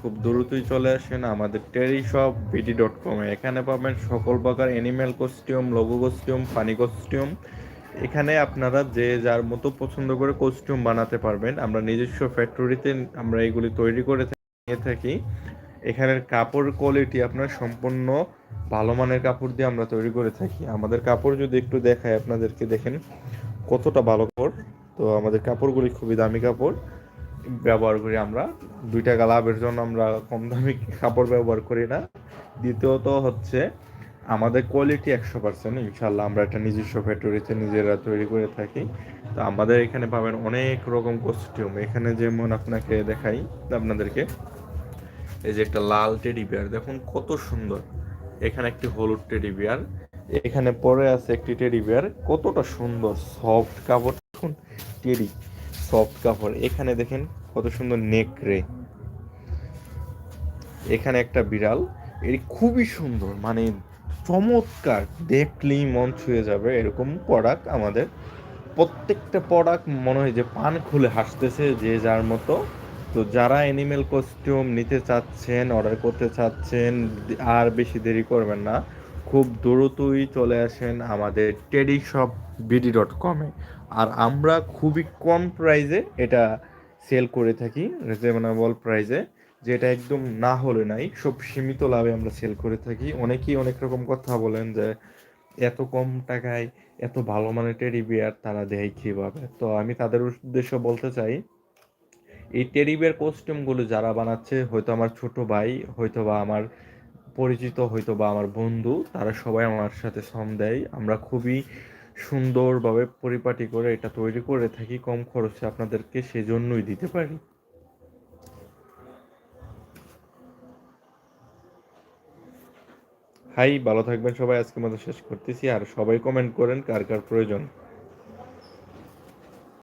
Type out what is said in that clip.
খুব দ্রুতই চলে আসেন আমাদের টেরি শপ বিডি ডট কমে এখানে পাবেন সকল প্রকার অ্যানিম্যাল কস্টিউম লোগো কস্টিউম পানি কস্টিউম এখানে আপনারা যে যার মতো পছন্দ করে কস্টিউম বানাতে পারবেন। আমরা নিজস্ব ফ্যাক্টরিতে আমরা এগুলি তৈরি করে থাকি এখানের কাপড় কোয়ালিটি আপনার সম্পূর্ণ ভালো মানের কাপড় দিয়ে আমরা তৈরি করে থাকি। আমাদের কাপড় যদি একটু দেখায় আপনাদেরকে দেখেন কতটা ভালো কাপড়। তো আমাদের কাপড়গুলি খুবই দামি কাপড়। ব্যবহার করি আমরা। দুই টাকা লাভের জন্য আমরা কম দামি কাপড় ব্যবহার করি না। দ্বিতীয়ত হচ্ছে, আমাদের কোয়ালিটি একশো পার্সেন্ট ইনশাল্লাহ আমরা একটা নিজস্ব ফ্যাক্টরিতে নিজেরা তৈরি করে থাকি। তো আমাদের এখানে পাবেন অনেক রকম কস্টিউম এখানে যেমন আপনাকে দেখাই আপনাদেরকে, এই যে একটা লাল টেডি বিয়ার দেখুন কত সুন্দর। এখানে একটি হলুদ টেডি বিয়ার এখানে পরে আছে একটি টেডি বিয়ার কতটা সুন্দর সফট কাপড়। দেখুন টেডি সফট কাপড়। এখানে দেখেন কত সুন্দর নেক রে এখানে একটা বিড়াল। এটি খুবই সুন্দর মানে চমৎকার। দেখলেই মন ছুঁয়ে যাবে এরকম প্রোডাক্ট আমাদের। প্রত্যেকটা প্রোডাক্ট মনে হয় যে পান খুলে হাসতেছে যে যার মতো। তো যারা অ্যানিমেল কস্টিউম নিতে চাচ্ছেন অর্ডার করতে চাচ্ছেন, আর বেশি দেরি করবেন না। খুব দ্রুতই চলে আসেন আমাদের টেডি শপ বিডি ডট কমে আর আমরা খুবই কম প্রাইজে এটা সেল করে থাকি রিজনেবল প্রাইজে যেটা একদম না হলে নাই, সব সীমিত লাভে আমরা সেল করে থাকি। অনেকেই অনেক রকম কথা বলেন যে, এত কম টাকায় এত ভালো মানের টেডি বিয়ার তারা দেয় কীভাবে? তো আমি তাদের উদ্দেশ্য বলতে চাই, এই টেডি বিয়ার কস্টিউমগুলো যারা বানাচ্ছে, হয়তো আমার ছোট ভাই হয়তো বা আমার পরিচিত হয়তো বা আমার বন্ধু, তারা সবাই আমার সাথে শ্রম দেয়। আমরা খুবই সুন্দরভাবে পরিপাটি করে এটা তৈরি করে থাকি, কম খরচে আপনাদেরকে সেজন্যই দিতে পারি। হাই, ভালো থাকবেন সবাই। আজকে মতো শেষ করতেছি। আর সবাই কমেন্ট করেন কার কার প্রয়োজন।